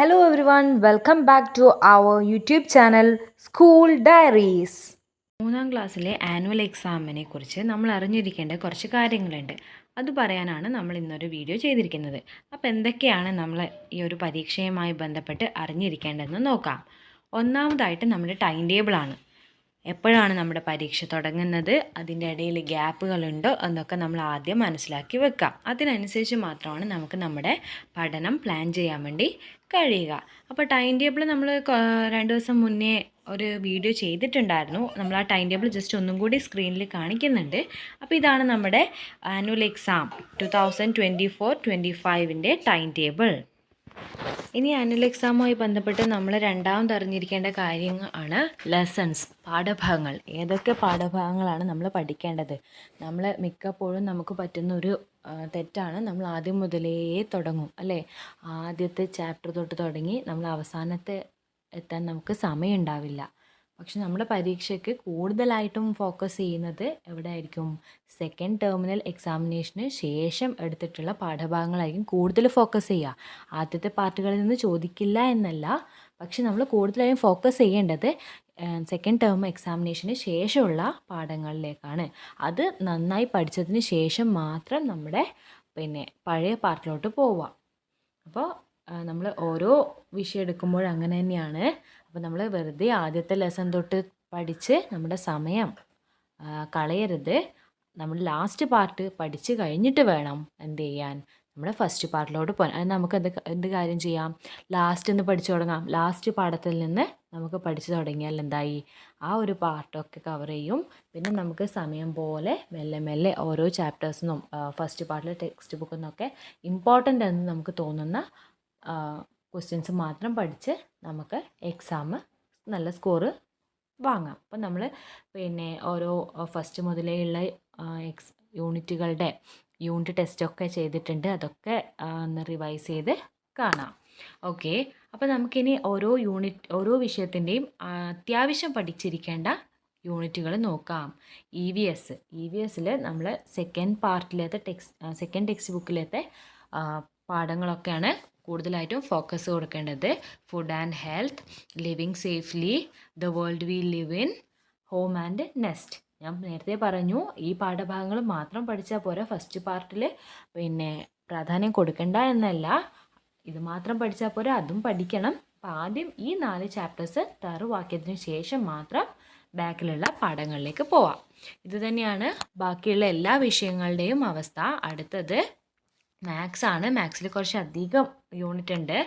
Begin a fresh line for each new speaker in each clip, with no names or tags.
Hello one welcome back to our YouTube channel school diaries
മൂന്നാം ക്ലാസ്സിലെ annual എക്സാമിനെ കുറിച്ച് നമ്മൾ അറിഞ്ഞിരിക്കേണ്ട കുറച്ച് കാര്യങ്ങളുണ്ട്. അത് പറയാനാണ് നമ്മൾ ഇന്നൊരു വീഡിയോ ചെയ്തിരിക്കുന്നത്. അപ്പോൾ എന്തൊക്കെയാണ് നമ്മൾ ഈ ഒരു പരീക്ഷയുമായി ബന്ധപ്പെട്ട് അറിഞ്ഞിരിക്കേണ്ടതെന്ന് നോക്കാം. ഒന്നാമതായിട്ട് നമ്മുടെ ടൈം ടേബിളാണ് എപ്പോഴാണ് നമ്മുടെ പരീക്ഷ തുടങ്ങുന്നത്? അതിന്റെ ഇടയിൽ ഗ്യാപ്പുകളുണ്ടോ? എന്നൊക്കെ നമ്മൾ ആദ്യം മനസ്സിലാക്കി വെക്കാം. അതിനനുസരിച്ച് മാത്രമാണ് നമുക്ക് നമ്മുടെ പഠനം പ്ലാൻ ചെയ്യാൻ വേണ്ടി കഴിയുക. അപ്പോൾ ടൈം ടേബിൾ നമ്മൾ രണ്ട് ദിവസം മുന്നേ ഒരു വീഡിയോ ചെയ്തിട്ടുണ്ടായിരുന്നു. നമ്മൾ ആ ടൈം ടേബിൾ ജസ്റ്റ് ഒന്നും കൂടി സ്ക്രീനിൽ കാണിക്കുന്നുണ്ട്. അപ്പോൾ ഇതാണ് നമ്മുടെ annual exam two thousand twenty four time table ഇനി ആനുവൽ എക്സാമുമായി ബന്ധപ്പെട്ട് നമ്മൾ രണ്ടാമത് അറിഞ്ഞിരിക്കേണ്ട കാര്യങ്ങൾ ആണ് ലെസൺസ് പാഠഭാഗങ്ങൾ. ഏതൊക്കെ പാഠഭാഗങ്ങളാണ് നമ്മൾ പഠിക്കേണ്ടത്? നമ്മൾ മിക്കപ്പോഴും നമുക്ക് പറ്റുന്ന ഒരു തെറ്റാണ് നമ്മൾ ആദ്യം മുതലേ തുടങ്ങും അല്ലേ? ആദ്യത്തെ ചാപ്റ്റർ തൊട്ട് തുടങ്ങി നമ്മൾ അവസാനത്തെ എത്താൻ നമുക്ക് സമയം ഉണ്ടാവില്ല പക്ഷെ നമ്മുടെ പരീക്ഷയ്ക്ക് കൂടുതലായിട്ടും ഫോക്കസ് ചെയ്യുന്നത് എവിടെ ആയിരിക്കും സെക്കൻഡ് ടെർമിനൽ എക്സാമിനേഷന് ശേഷം എടുത്തിട്ടുള്ള പാഠഭാഗങ്ങളായിരിക്കും കൂടുതൽ ഫോക്കസ് ചെയ്യുക. ആദ്യത്തെ പാർട്ടുകളിൽ നിന്ന് ചോദിക്കില്ല എന്നല്ല. പക്ഷെ നമ്മൾ കൂടുതലായും ഫോക്കസ് ചെയ്യേണ്ടത് സെക്കൻഡ് ടേം എക്സാമിനേഷന് ശേഷമുള്ള പാഠങ്ങളിലേക്കാണ്. അത് നന്നായി പഠിച്ചതിന് ശേഷം മാത്രം നമ്മുടെ പിന്നെ പഴയ പാർട്ടിലോട്ട് പോവുക. അപ്പോൾ നമ്മൾ ഓരോ വിഷയം എടുക്കുമ്പോൾ അങ്ങനെ തന്നെയാണ്. അപ്പോൾ നമ്മൾ വെറുതെ ആദ്യത്തെ ലെസൺ തൊട്ട് പഠിച്ച് നമ്മുടെ സമയം കളയരുത്. നമ്മൾ ലാസ്റ്റ് പാർട്ട് പഠിച്ച് കഴിഞ്ഞിട്ട് വേണം എന്ത് ചെയ്യാൻ. നമ്മുടെ ഫസ്റ്റ് പാർട്ടിലോട്ട് പോകാൻ. അത് നമുക്ക് എന്ത് എന്ത് കാര്യം ചെയ്യാം? ലാസ്റ്റ് നിന്ന് പഠിച്ചു തുടങ്ങാം. ലാസ്റ്റ് പാഠത്തിൽ നിന്ന് നമുക്ക് പഠിച്ചു തുടങ്ങിയാൽ എന്തായി? ആ ഒരു പാർട്ടൊക്കെ കവർ ചെയ്യും. പിന്നെ നമുക്ക് സമയം പോലെ മെല്ലെ മെല്ലെ ഓരോ ചാപ്റ്റേഴ്സിനും ഫസ്റ്റ് പാർട്ടിലെ ടെക്സ്റ്റ് ബുക്കിൽ നിന്നൊക്കെ ഇമ്പോർട്ടന്റ് എന്ന് നമുക്ക് തോന്നുന്ന ക്വസ്റ്റ്യൻസ് മാത്രം പഠിച്ച് നമുക്ക് എക്സാം നല്ല സ്കോറ് വാങ്ങാം. അപ്പം നമ്മൾ പിന്നെ ഓരോ ഫസ്റ്റ് മുതലേ ഉള്ള എക്സ് യൂണിറ്റുകളുടെ യൂണിറ്റ് ടെസ്റ്റൊക്കെ ചെയ്തിട്ടുണ്ട്. അതൊക്കെ ഒന്ന് റിവൈസ് ചെയ്ത് കാണാം. ഓക്കെ അപ്പോൾ നമുക്കിനി ഓരോ യൂണിറ്റ് ഓരോ വിഷയത്തിന്റെയും അത്യാവശ്യം പഠിച്ചിരിക്കേണ്ട യൂണിറ്റുകൾ നോക്കാം. E V S E V എസ്സിൽ നമ്മൾ സെക്കൻഡ് പാർട്ടിലത്തെ ടെക്സ്റ്റ് സെക്കൻഡ് ടെക്സ്റ്റ് ബുക്കിലത്തെ പാഠങ്ങളൊക്കെയാണ് കൂടുതലായിട്ടും ഫോക്കസ് കൊടുക്കേണ്ടത് food and health living safely the world we live in home and nest ഞാൻ നേരത്തെ പറഞ്ഞു ഈ പാഠഭാഗങ്ങൾ മാത്രം പഠിച്ചാൽ പോരാ. ഫസ്റ്റ് പാർട്ടിൽ പിന്നെ പ്രാധാന്യം കൊടുക്കണ്ട എന്നല്ല. ഇത് മാത്രം പഠിച്ചാൽ പോരാ. അതും പഠിക്കണം. അപ്പം ആദ്യം ഈ നാല് ചാപ്റ്റേഴ്സ് തറുവാക്കിയതിനു ശേഷം മാത്രം ബാക്കിലുള്ള പാഠങ്ങളിലേക്ക് പോവാം. ഇതുതന്നെയാണ് ബാക്കിയുള്ള എല്ലാ വിഷയങ്ങളുടെയും അവസ്ഥ. അടുത്തത് മാത്സ് ആണ്. മാത്സിൽ കുറച്ച് അധികം യൂണിറ്റ് ഉണ്ട്.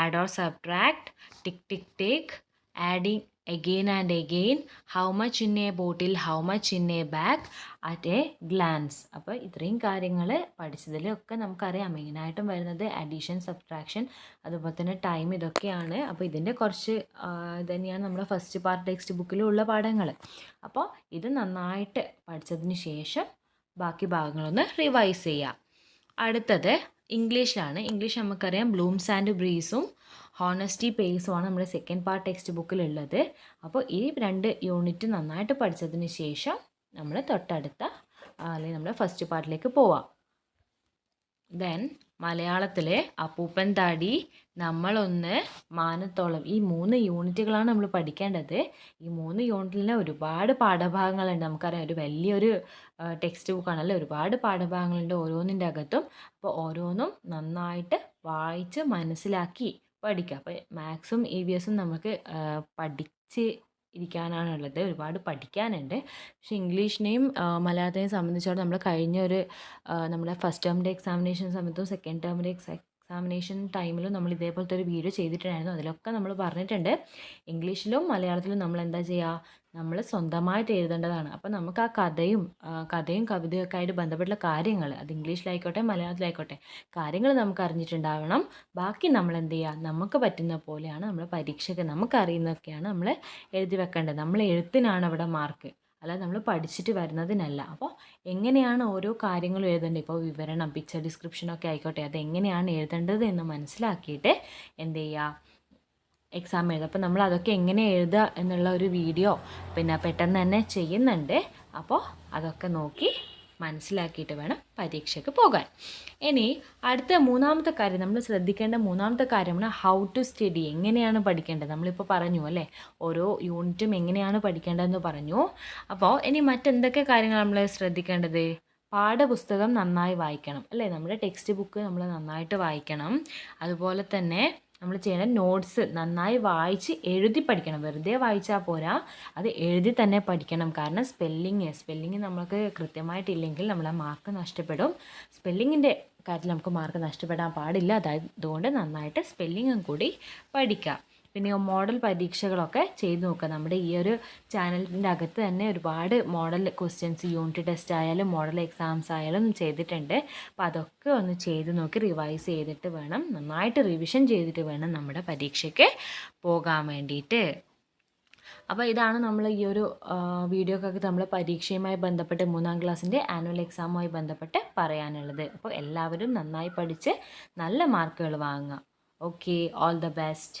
Add or subtract tick tick take adding again and again how much in a bottle how much in a bag at a glance അപ്പോൾ ഇത്രയും കാര്യങ്ങൾ പഠിച്ചതിലൊക്കെ നമുക്കറിയാം. മെയിനായിട്ടും വരുന്നത് അഡീഷൻ സബ്ട്രാക്ഷൻ അതുപോലെ തന്നെ ടൈം ഇതൊക്കെയാണ്. അപ്പോൾ ഇതിന്റെ കുറച്ച് ഇതന്നെയാണ് തന്നെയാണ് നമ്മുടെ ഫസ്റ്റ് പാർട്ട് ടെക്സ്റ്റ് ബുക്കിലുള്ള പാഠങ്ങൾ അപ്പോൾ ഇത് നന്നായിട്ട് പഠിച്ചതിന് ശേഷം ബാക്കി ഭാഗങ്ങളൊന്ന് റിവൈസ് ചെയ്യാം. അടുത്തത് ഇംഗ്ലീഷിലാണ്. ഇംഗ്ലീഷ് നമുക്കറിയാം ബ്ലൂംസ് ആൻഡ് ബ്രീസും ഹോണസ്റ്റി പേസുമാണ് നമ്മുടെ സെക്കൻഡ് പാർട്ട് ടെക്സ്റ്റ് ബുക്കിലുള്ളത് അപ്പോൾ ഈ രണ്ട് യൂണിറ്റ് നന്നായിട്ട് പഠിച്ചതിന് ശേഷം നമ്മൾ തൊട്ടടുത്ത അല്ലെങ്കിൽ നമ്മുടെ ഫസ്റ്റ് പാർട്ടിലേക്ക് പോവാം. ദെൻ മലയാളത്തിലെ അപ്പൂപ്പൻ താടി നമ്മളൊന്ന് മാനത്തോളം ഈ മൂന്ന് യൂണിറ്റുകളാണ് നമ്മൾ പഠിക്കേണ്ടത്. ഈ മൂന്ന് യൂണിറ്റിൽ ഒരുപാട് പാഠഭാഗങ്ങളുണ്ട്. നമുക്കറിയാം ഒരു വലിയൊരു ടെക്സ്റ്റ് ബുക്കാണല്ലേ ഒരുപാട് പാഠഭാഗങ്ങളുണ്ട് ഓരോന്നിന്റെ അകത്തും. അപ്പോൾ ഓരോന്നും നന്നായിട്ട് വായിച്ച് മനസ്സിലാക്കി പഠിക്കുക. അപ്പോൾ മാത്സും ഇ വി എസും നമുക്ക് പഠിച്ച് ഇരിക്കാനാണുള്ളത്. ഒരുപാട് പഠിക്കാനുണ്ട്. പക്ഷേ ഇംഗ്ലീഷിനെയും മലയാളത്തെയും സംബന്ധിച്ചിടത്തോളം നമ്മൾ കഴിഞ്ഞ ഒരു നമ്മുടെ ഫസ്റ്റ് ടേമിന്റെ എക്സാമിനേഷൻ സമയത്തും സെക്കൻഡ് ടേമിന്റെ എക്സാ എക്സാമിനേഷൻ ടൈമിലും നമ്മൾ ഇതേപോലത്തെ ഒരു വീഡിയോ ചെയ്തിട്ടുണ്ടായിരുന്നു. അതിലൊക്കെ നമ്മൾ പറഞ്ഞിട്ടുണ്ട്. ഇംഗ്ലീഷിലും മലയാളത്തിലും നമ്മൾ എന്താ ചെയ്യുക? നമ്മൾ സ്വന്തമായിട്ട് എഴുതേണ്ടതാണ്. അപ്പം നമുക്ക് ആ കഥയും കഥയും കഥയും കവിതയൊക്കെ ആയിട്ട് ബന്ധപ്പെട്ടുള്ള കാര്യങ്ങൾ അത് ഇംഗ്ലീഷിലായിക്കോട്ടെ മലയാളത്തിലായിക്കോട്ടെ കാര്യങ്ങൾ നമുക്ക് അറിഞ്ഞിട്ടുണ്ടാവണം. ബാക്കി നമ്മൾ എന്ത് ചെയ്യുക നമുക്ക് പറ്റുന്ന പോലെയാണ് നമ്മൾ പരീക്ഷയ്ക്ക് നമുക്ക് അറിയുന്നതൊക്കെയാണ് നമ്മൾ എഴുതി വെക്കേണ്ടത്. നമ്മൾ എഴുത്തിനാണ് അവിടെ മാർക്ക്. അല്ലാതെ നമ്മൾ പഠിച്ചിട്ട് വരുന്നതിനല്ല. അപ്പോൾ എങ്ങനെയാണ് ഓരോ കാര്യങ്ങളും എഴുതേണ്ടത്? ഇപ്പോൾ വിവരണം പിക്ചർ ഡിസ്ക്രിപ്ഷനൊക്കെ ആയിക്കോട്ടെ അത് എങ്ങനെയാണ് എഴുതേണ്ടത് എന്ന് മനസ്സിലാക്കിയിട്ട് എന്ത് ചെയ്യുക എക്സാം എഴുതുക. അപ്പോൾ നമ്മൾ അതൊക്കെ എങ്ങനെ എഴുതുക എന്നുള്ള ഒരു വീഡിയോ പിന്നെ പെട്ടെന്ന് തന്നെ ചെയ്യുന്നുണ്ട്. അപ്പോൾ അതൊക്കെ നോക്കി മനസ്സിലാക്കിയിട്ട് വേണം പരീക്ഷയ്ക്ക് പോകാൻ. ഇനി അടുത്ത മൂന്നാമത്തെ കാര്യം നമ്മൾ ശ്രദ്ധിക്കേണ്ട മൂന്നാമത്തെ കാര്യമാണ് ഹൗ ടു സ്റ്റഡി എങ്ങനെയാണ് പഠിക്കേണ്ടത്? നമ്മളിപ്പോൾ പറഞ്ഞു അല്ലേ? ഓരോ യൂണിറ്റും എങ്ങനെയാണ് പഠിക്കേണ്ടതെന്ന് പറഞ്ഞു. അപ്പോൾ ഇനി മറ്റെന്തൊക്കെ കാര്യങ്ങൾ നമ്മൾ ശ്രദ്ധിക്കേണ്ടത്? പാഠപുസ്തകം നന്നായി വായിക്കണം അല്ലേ? നമ്മുടെ ടെക്സ്റ്റ് ബുക്ക് നമ്മൾ നന്നായിട്ട് വായിക്കണം. അതുപോലെ തന്നെ നമ്മൾ ചെയ്യേണ്ട നോട്ട്സ് നന്നായി വായിച്ച് എഴുതി പഠിക്കണം. വെറുതെ വായിച്ചാൽ പോരാ. അത് എഴുതി തന്നെ പഠിക്കണം. കാരണം സ്പെല്ലിങ് സ്പെല്ലിങ് നമുക്ക് കൃത്യമായിട്ടില്ലെങ്കിൽ നമ്മളെ മാർക്ക് നഷ്ടപ്പെടും. സ്പെല്ലിങ്ങിന്റെ കാര്യത്തിൽ നമുക്ക് മാർക്ക് നഷ്ടപ്പെടാൻ പാടില്ല. അതായത് അതുകൊണ്ട് നന്നായിട്ട് സ്പെല്ലിങ്ങും കൂടി പഠിക്കുക പിന്നെ മോഡൽ പരീക്ഷകളൊക്കെ ചെയ്ത് നോക്കുക. നമ്മുടെ ഈ ഒരു ചാനലിന്റെ അകത്ത് തന്നെ ഒരുപാട് മോഡൽ ക്വസ്റ്റ്യൻസ് യൂണിറ്റ് ടെസ്റ്റ് ആയാലും മോഡൽ എക്സാംസ് ആയാലും ചെയ്തിട്ടുണ്ട്. അപ്പോൾ അതൊക്കെ ഒന്ന് ചെയ്ത് നോക്കി റിവൈസ് ചെയ്തിട്ട് വേണം നന്നായിട്ട് റിവിഷൻ ചെയ്തിട്ട് വേണം നമ്മുടെ പരീക്ഷയ്ക്ക് പോകാൻ വേണ്ടിയിട്ട്. അപ്പോൾ ഇതാണ് നമ്മൾ ഈ ഒരു വീഡിയോക്കൊക്കെ നമ്മൾ പരീക്ഷയുമായി ബന്ധപ്പെട്ട് മൂന്നാം ക്ലാസ്സിന്റെ ആനുവൽ എക്സാമുമായി ബന്ധപ്പെട്ട് പറയാനുള്ളത്. അപ്പോൾ എല്ലാവരും നന്നായി പഠിച്ച് നല്ല മാർക്കുകൾ വാങ്ങുക. Okay all the best